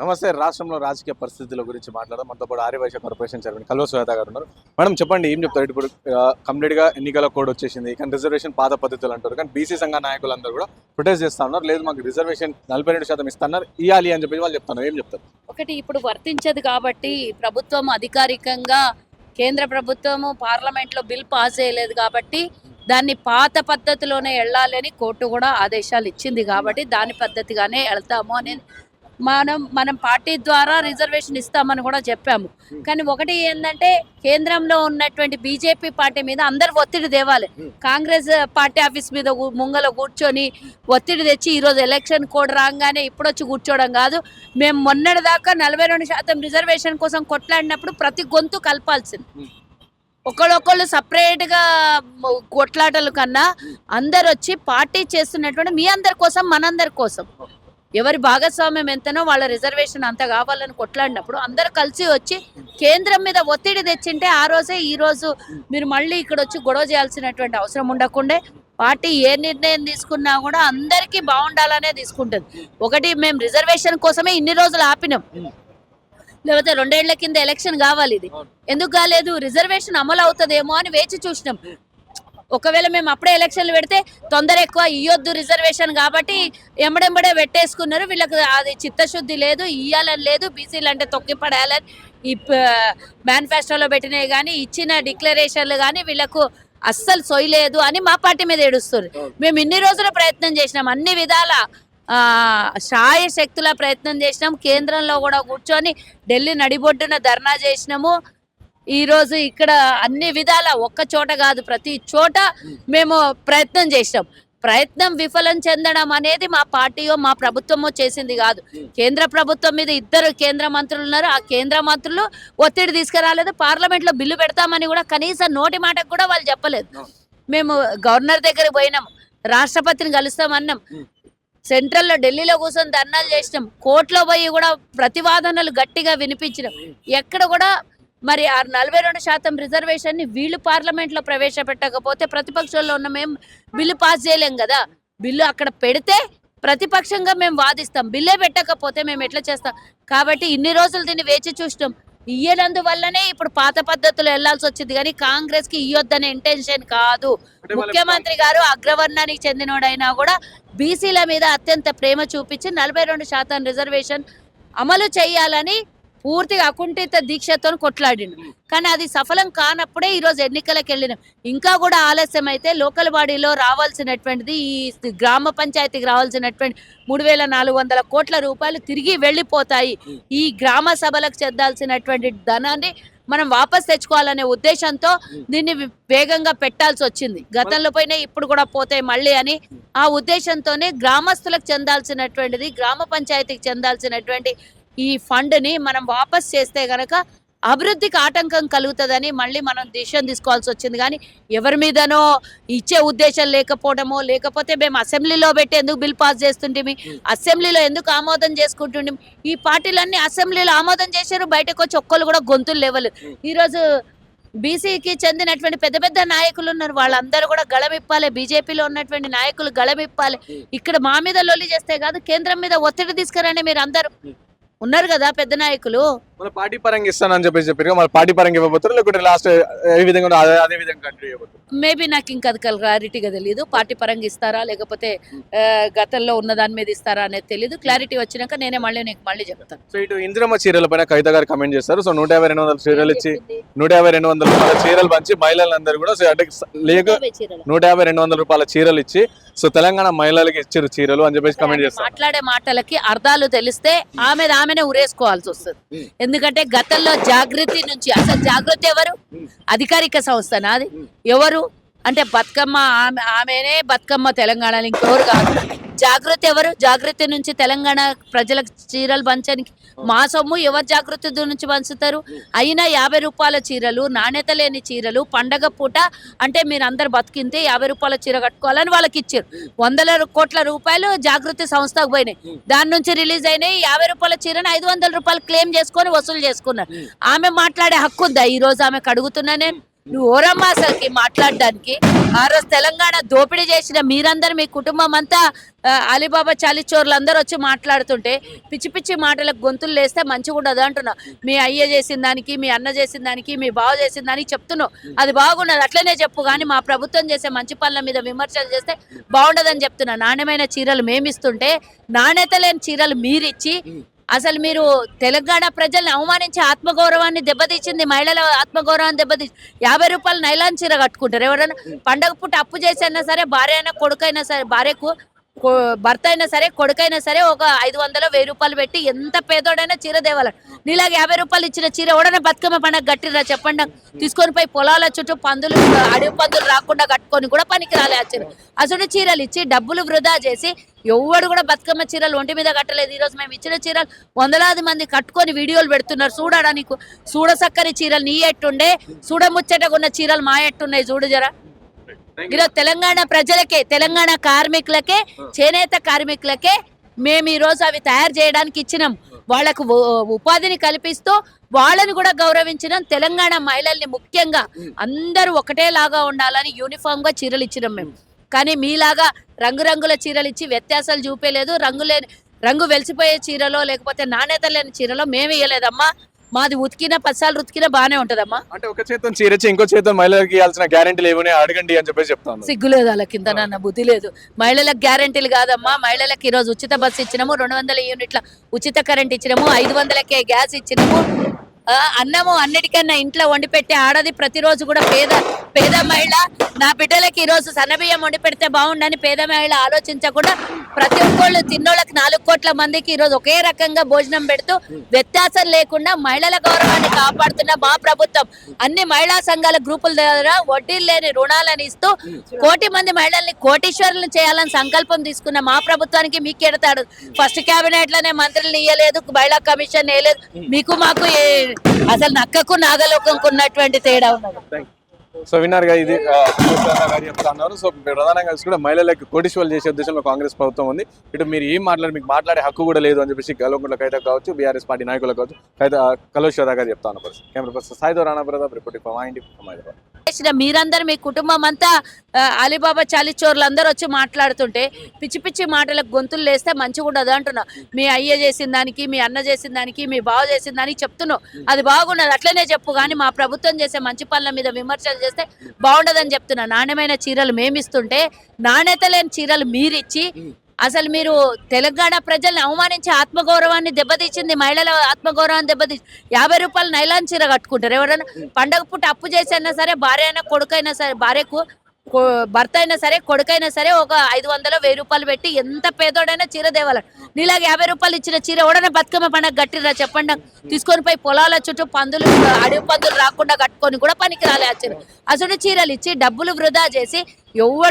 నమస్తే. రాష్ట్రంలో రాజకీయ పరిస్థితుల గురించి మాట్లాడడం మనతో పాటు ఆర్యవైశ్య కార్పొరేషన్ చైర్మన్ కల్వ శ్వేత గారు ఉన్నారు. మేడం చెప్పండి ఏం చెప్తారు? ఇప్పుడు కంప్లీట్గా ఎన్నికల కోడ్ వచ్చేసింది. కానీ రిజర్వేషన్ పాత పద్ధతులు అంటారు. కానీ బీసీ సంఘ నాయకులందరూ కూడా ప్రొటెస్ట్ చేస్తా ఉన్నారు. లేదు మాకు రిజర్వేషన్ నలభై రెండు శాతం ఇస్తున్నారు. ఇవ్వాలి అని చెప్పి వాళ్ళు చెప్తున్నారు. ఏం చెప్తారు? ఒకటి ఇప్పుడు వర్తించదు కాబట్టి ప్రభుత్వం అధికారికంగా కేంద్ర ప్రభుత్వము పార్లమెంట్లో బిల్ పాస్ చేయలేదు కాబట్టి దాన్ని పాత పద్ధతిలోనే వెళ్ళాలని కోర్టు కూడా ఆదేశాలు ఇచ్చింది కాబట్టి దాని పద్ధతిగానే వెళ్తాము అని మనం మనం పార్టీ ద్వారా రిజర్వేషన్ ఇస్తామని కూడా చెప్పాము. కానీ ఒకటి ఏంటంటే కేంద్రంలో ఉన్నటువంటి బీజేపీ పార్టీ మీద అందరు ఒత్తిడి తేవాలి. కాంగ్రెస్ పార్టీ ఆఫీస్ మీద ముంగల కూర్చొని ఒత్తిడి తెచ్చి ఈరోజు ఎలక్షన్ కోడ్ రాగానే ఇప్పుడు వచ్చి కూర్చోవడం కాదు. మేము మొన్నటి దాకా నలభై రెండు శాతం రిజర్వేషన్ కోసం కొట్లాడినప్పుడు ప్రతి గొంతు కలపాల్సింది. ఒకళ్ళొకళ్ళు సపరేట్గా కొట్లాటల కన్నా అందరు వచ్చి పార్టీ చేస్తున్నటువంటి మీ అందరి కోసం మనందరి కోసం. ఎవరి భాగస్వామ్యం ఎంతనో వాళ్ళ రిజర్వేషన్ అంత కావాలని కొట్లాడినప్పుడు అందరు కలిసి వచ్చి కేంద్రం మీద ఒత్తిడి తెచ్చింటే ఆ రోజే ఈ రోజు మీరు మళ్ళీ ఇక్కడ వచ్చి గొడవ చేయాల్సినటువంటి అవసరం ఉండకుండే పార్టీ ఏ నిర్ణయం తీసుకున్నా కూడా అందరికీ బాగుండాలనే తీసుకుంటుంది. ఒకటి మేము రిజర్వేషన్ కోసమే ఇన్ని రోజులు ఆపినాం. లేకపోతే రెండేళ్ళ కింద ఎలక్షన్ కావాలి ఇది. ఎందుకు కాలేదు? రిజర్వేషన్ అమలు అవుతుందేమో అని వేచి చూసినాం. ఒకవేళ మేము అప్పుడే ఎలక్షన్లు పెడితే తొందర ఎక్కువ ఇయ్యొద్దు రిజర్వేషన్ కాబట్టి ఎంబడెంబడే పెట్టేసుకున్నారు. వీళ్ళకి అది చిత్తశుద్ధి లేదు ఇయ్యాలని లేదు. బీసీలు అంటే తొక్కిపడేయాలని ఈ మేనిఫెస్టోలో పెట్టినవి కానీ ఇచ్చిన డిక్లరేషన్లు కానీ వీళ్ళకు అస్సలు సొయ్యలేదు అని మా పార్టీ మీద ఏడుస్తారు మేము ఇన్ని రోజులు ప్రయత్నం చేసినాం. అన్ని విధాల శాయ శక్తుల ప్రయత్నం చేసినాం. కేంద్రంలో కూడా కూర్చొని ఢిల్లీ నడిబొడ్డున ధర్నా చేసినాము. ఈరోజు ఇక్కడ అన్ని విధాల ఒక్క చోట కాదు ప్రతి చోట మేము ప్రయత్నం చేసినాం. ప్రయత్నం విఫలం చెందడం అనేది మా పార్టీయో మా ప్రభుత్వమో చేసింది కాదు. కేంద్ర ప్రభుత్వం మీద ఇద్దరు కేంద్ర మంత్రులు ఉన్నారు. ఆ కేంద్ర మంత్రులు ఒత్తిడి తీసుకురాలేదు. పార్లమెంట్లో బిల్లు పెడతామని కూడా కనీసం నోటి మాటకు కూడా వాళ్ళు చెప్పలేదు. మేము గవర్నర్ దగ్గరికి పోయినాం. రాష్ట్రపతిని కలుస్తామన్నాం. సెంట్రల్లో ఢిల్లీలో కూర్చొని ధర్నాలు చేసినాం. కోర్టులో పోయి కూడా ప్రతివాదనలు గట్టిగా వినిపించినాం. ఎక్కడ కూడా మరి ఆ నలభై రెండు శాతం రిజర్వేషన్ని వీళ్ళు పార్లమెంట్లో ప్రవేశపెట్టకపోతే ప్రతిపక్షంలో ఉన్న మేము బిల్లు పాస్ చేయలేం కదా. బిల్లు అక్కడ పెడితే ప్రతిపక్షంగా మేము వాదిస్తాం. బిల్లే పెట్టకపోతే మేము ఎట్లా చేస్తాం? కాబట్టి ఇన్ని రోజులు దీన్ని వేచి చూసినాం. ఇయ్యనందువల్లనే ఇప్పుడు పాత పద్ధతులు వెళ్ళాల్సి వచ్చింది. కానీ కాంగ్రెస్కి ఇయ్యొద్దనే ఇంటెన్షన్ కాదు. ముఖ్యమంత్రి గారు అగ్రవర్ణానికి చెందినోడైనా కూడా బీసీల మీద అత్యంత ప్రేమ చూపించి నలభై రెండు శాతం రిజర్వేషన్ అమలు చేయాలని పూర్తిగా అకుంఠిత దీక్షతో కొట్లాడిండు. కానీ అది సఫలం కానప్పుడే ఈరోజు ఎన్నికలకు వెళ్ళినాం ఇంకా కూడా ఆలస్యం అయితే లోకల్ బాడీలో రావాల్సినటువంటిది ఈ గ్రామ పంచాయతీకి రావాల్సినటువంటి మూడు వేల నాలుగు వందల కోట్ల రూపాయలు తిరిగి వెళ్ళిపోతాయి. ఈ గ్రామ సభలకు చెందాల్సినటువంటి ధనాన్ని మనం వాపస్ తెచ్చుకోవాలనే ఉద్దేశంతో దీన్ని వేగంగా పెట్టాల్సి వచ్చింది. గతంలో పోయినా ఇప్పుడు కూడా పోతాయి మళ్ళీ అని ఆ ఉద్దేశంతోనే గ్రామస్తులకు చెందాల్సినటువంటిది గ్రామ పంచాయతీకి చెందాల్సినటువంటి ఈ ఫండ్ని మనం వాపస్ చేస్తే గనక అభివృద్ధికి ఆటంకం కలుగుతుందని మళ్ళీ మనం డిసిషన్ తీసుకోవాల్సి వచ్చింది. కానీ ఎవరి మీదనో ఇచ్చే ఉద్దేశం లేకపోవడమో లేకపోతే మేము అసెంబ్లీలో పెట్టి ఎందుకు బిల్ పాస్ చేస్తుంటిమి అసెంబ్లీలో ఎందుకు ఆమోదం చేసుకుంటుండే ఈ పార్టీలన్నీ అసెంబ్లీలో ఆమోదం చేశారు బయటకు వచ్చి ఒక్కళ్ళు కూడా గొంతులు లేవలు. ఈరోజు బీసీకి చెందినటువంటి పెద్ద పెద్ద నాయకులు ఉన్నారు వాళ్ళందరూ కూడా గళమిప్పాలి. బీజేపీలో ఉన్నటువంటి నాయకులు గళమిప్పాలి. ఇక్కడ మా మీద లొల్లి చేస్తే కాదు కేంద్రం మీద ఒత్తిడి తీసుకురండి మీరు అందరూ ఉన్నారు కదా పెద్ద నాయకులు. మన పార్టీ పరంగా ఇస్తానని చెప్పేసి చెప్పారు. మన పార్టీ పరంగా ఇవ్వబోతారు లేకుంటే లాస్ట్ ఏ విధంగా అదే విధంగా కంటిన్యూ మేబీ నాకు ఇంకా అది క్లారిటీగా తెలియదు పార్టీ పరంగా ఇస్తారా లేకపోతే గతంలో ఉన్న దాని మీద ఇస్తారా అనేది తెలియదు క్లారిటీ వచ్చినాక నేనే మళ్ళీ నీకు మళ్ళీ చెప్తాను. సో ఇటు ఇందిరమ్మ చీరల పైన కవిత గారు కమెంట్ చేస్తారు. సో నూట యాభై రెండు వందల చీరలు ఇచ్చి నూట యాభై రెండు వందల రూపాయల చీరలు పంచి మహిళలందరూ కూడా లేక. నూట యాభై రెండు వందల రూపాయల చీరలు ఇచ్చి సో తెలంగాణ మహిళలకి ఇచ్చారు చీరలు అని చెప్పేసి కమెంట్ చేస్తారు. మాట్లాడే మాటలకి అర్థాలు తెలిస్తే ఆమె ఆమెనే ఉరేసుకోవాల్సి వస్తుంది. ఎందుకంటే గతంలో జాగృతి నుంచి అసలు జాగృతి ఎవరు? అధికారిక సంస్థనా అది ఎవరు? అంటే బతుకమ్మ ఆమె ఆమెనే బతుకమ్మ తెలంగాణలో ఇంకెవరు కాదు. జాగ్రత్త ఎవరు? జాగ్రత్త నుంచి తెలంగాణ ప్రజలకు చీరలు పంచడానికి మా సొమ్ము ఎవరు జాగ్రత్త నుంచి పంచుతారు? అయినా యాభై రూపాయల చీరలు నాణ్యత లేని చీరలు పండగ పూట అంటే మీరు అందరు బతికింతే యాభై రూపాయల చీర కట్టుకోవాలని వాళ్ళకి ఇచ్చారు. వందల కోట్ల రూపాయలు జాగృతి సంస్థకు పోయినాయి. దాని నుంచి రిలీజ్ అయినాయి యాభై రూపాయల చీరను ఐదు వందల రూపాయలు క్లెయిమ్ చేసుకొని వసూలు చేసుకున్నారు. ఆమె మాట్లాడే హక్కు ఉందా? ఈ రోజు ఆమెకు అడుగుతున్నా నేను నువ్వు ఓరమ్మా అసలుకి మాట్లాడడానికి. ఆ రోజు తెలంగాణ దోపిడీ చేసిన మీరందరూ మీ కుటుంబం అంతా అలీబాబా చాలిచోర్లు అందరూ వచ్చి మాట్లాడుతుంటే పిచ్చి పిచ్చి మాటలకు గొంతులు లేస్తే మంచిగా ఉండదు అంటున్నావు. మీ అయ్య చేసిన దానికి మీ అన్న చేసిన దానికి మీ బావ చేసిన దానికి చెప్తున్నావు. అది బాగున్నది అట్లనే చెప్పు. కానీ మా ప్రభుత్వం చేసే మంచి పనుల మీద విమర్శలు చేస్తే బాగుండదని చెప్తున్నా నాణ్యమైన చీరలు మేమిస్తుంటే నాణ్యత లేని చీరలు మీరిచ్చి అసలు మీరు తెలంగాణ ప్రజల్ని అవమానించి ఆత్మగౌరవాన్ని దెబ్బతీసింది మహిళల ఆత్మగౌరవాన్ని దెబ్బతీసి యాభై రూపాయలు నైలాన్ చీర కట్టుకుంటారు. ఎవరైనా పండగ పూట అప్పు చేసైనా సరే భార్య అయినా కొడుకైనా సరే భార్యకు భర్త అయినా సరే కొడుకైనా సరే ఒక ఐదు వందలు వెయ్యి రూపాయలు పెట్టి ఎంత పేదోడైనా చీర తేవాలి. నీలాగా యాభై రూపాయలు ఇచ్చిన చీర ఎవడైనా బతుకమ్మ పండగ గట్టిరా చెప్పండి. తీసుకొని పోయి పొలాల చుట్టూ పందులు అడవి పందులు రాకుండా కట్టుకొని కూడా పనికి రాలే ఆ చీర. అసలు చీరలు ఇచ్చి డబ్బులు వృధా చేసి ఎవడు కూడా బతుకమ్మ చీరలు ఒంటి మీద కట్టలేదు. ఈ రోజు మేము ఇచ్చిన చీరలు వందలాది మంది కట్టుకొని వీడియోలు పెడుతున్నారు. చూడడా నీకు? చూడసక్కని చీరలు నీ ఎట్టుండే? చూడముచ్చటగా ఉన్న చీరలు మా ఎట్టున్నాయి చూడు జరా. ఈరోజు తెలంగాణ ప్రజలకే తెలంగాణ కార్మికులకే చేనేత కార్మికులకే మేము ఈ రోజు అవి తయారు చేయడానికి ఇచ్చినాం. వాళ్ళకు ఉ- ఉపాధిని కల్పిస్తూ వాళ్ళని కూడా గౌరవించినాం. తెలంగాణ మహిళల్ని ముఖ్యంగా అందరూ ఒకటేలాగా ఉండాలని యూనిఫామ్గా చీరలు ఇచ్చినాం మేము. కానీ మీలాగా రంగురంగుల చీరలు ఇచ్చి వ్యత్యాసాలు చూపేలేదు. రంగు లేని రంగు వెలిసిపోయే చీరలో లేకపోతే నాణ్యత లేని చీరలో మేము ఇయ్యలేదమ్మా మాది ఉతికిన పచ్చాలు ఉతికిన బాగానే ఉంటదమ్మా. అంటే ఒక చేతం చీరచ్చి ఇంకో చేతం మహిళలకి ఇవ్వాల్సిన గ్యారెంటీలు ఏమని అడగండి అని చెప్పేసి చెప్తాను సిగ్గులేదు వాళ్ళ కింద నాన్న బుద్ధి లేదు. మహిళలకు గ్యారెంటీలు కాదమ్మా. మహిళలకు ఈరోజు ఉచిత బస్సు ఇచ్చినాము రెండు వందల యూనిట్ల ఉచిత కరెంట్ ఇచ్చినాము ఐదు వందలకే గ్యాస్ ఇచ్చినాము. ఆ, అన్నము అన్నిటికన్నా ఇంట్లో వండి పెట్టే ఆడది ప్రతిరోజు కూడా పేద పేద మహిళ. నా బిడ్డలకి ఈరోజు సన్నబియ్యం వండి పెడితే బాగుండని పేద మహిళ ఆలోచించకుండా ప్రతి ఒక్కళ్ళు తిన్నోళ్ళకి నాలుగు కోట్ల మందికి ఈరోజు ఒకే రకంగా భోజనం పెడుతూ వ్యత్యాసం లేకుండా మహిళల గౌరవాన్ని కాపాడుతున్న మా ప్రభుత్వం. అన్ని మహిళా సంఘాల గ్రూపుల ద్వారా వడ్డీలు లేని రుణాలను ఇస్తూ కోటి మంది మహిళల్ని కోటీశ్వరులను చేయాలని సంకల్పం తీసుకున్న మా ప్రభుత్వానికి మీకు ఎడతాడు ఫస్ట్ క్యాబినెట్లోనే మంత్రులు ఇయ్యలేదు మహిళా కమిషన్ వేయలేదు. మీకు మాకు అసలు నక్కకు నాగలోకంకు ఉన్నటువంటి తేడా ఉన్నది. సో విన్నారుగా ఇది గారు చెప్తా ఉన్నారు సో ప్రధానంగా కూడా మహిళలకు కోటీశ్వరులు చేసే ఉద్దేశంలో కాంగ్రెస్ ప్రభుత్వం ఉంది. ఇటు మీరు ఏం మాట్లాడి మీకు మాట్లాడే హక్కు కూడా లేదు అని చెప్పేసి గెలవకుండా అయితే కావచ్చు బీఆర్ఎస్ పార్టీ నాయకులకు కావచ్చు అయితే కలోశ్వర గారు చెప్తా ఉన్నారు. కెమెరా పర్సన్ సాయిదో రాణా ప్రతాప్ రిపోర్టింగ్ మా ఇంటి హైదరాబాద్ మీరందరూ మీ కుటుంబం అంతా అలీబాబా చాలిచోర్లు అందరూ వచ్చి మాట్లాడుతుంటే పిచ్చి పిచ్చి మాటలకు గొంతులు లేస్తే మంచిగా ఉండదు అంటున్నావు మీ అయ్య చేసిన దానికి మీ అన్న చేసిన దానికి మీ బావ చేసిన దానికి చెప్తున్నావు. అది బాగున్నది అట్లనే చెప్పు. కానీ మా ప్రభుత్వం చేసే మంచి పనుల మీద విమర్శలు చేస్తే బాగుండదని చెప్తున్నా. నాణ్యమైన చీరలు మేమిస్తుంటే నాణ్యత లేని చీరలు మీరిచ్చి అసలు మీరు తెలంగాణ ప్రజల్ని అవమానించి ఆత్మగౌరవాన్ని దెబ్బతీసింది మహిళల ఆత్మగౌరవాన్ని దెబ్బతీసి యాభై రూపాయలు నైలాన్ చీర కట్టుకుంటారు. ఎవరైనా పండగ పూట అప్పు చేసైనా సరే భార్య అయినా కొడుకైనా సరే భార్యకు భర్త అయినా సరే కొడుకైనా సరే ఒక ఐదు వందలు వెయ్యి రూపాయలు పెట్టి ఎంత పేదోడైనా చీర తేవాలి. నీలాగా యాభై రూపాయలు ఇచ్చిన చీర ఎవడైనా బతుకమ్మ పండగ గట్టిరా చెప్పండి. తీసుకొని పోయి పొలాల చుట్టూ పందులు అడవి పందులు రాకుండా కట్టుకొని కూడా పనికి రాలే ఆ చీర అసలు చీరలు ఇచ్చి డబ్బులు వృధా చేసి ఎవడు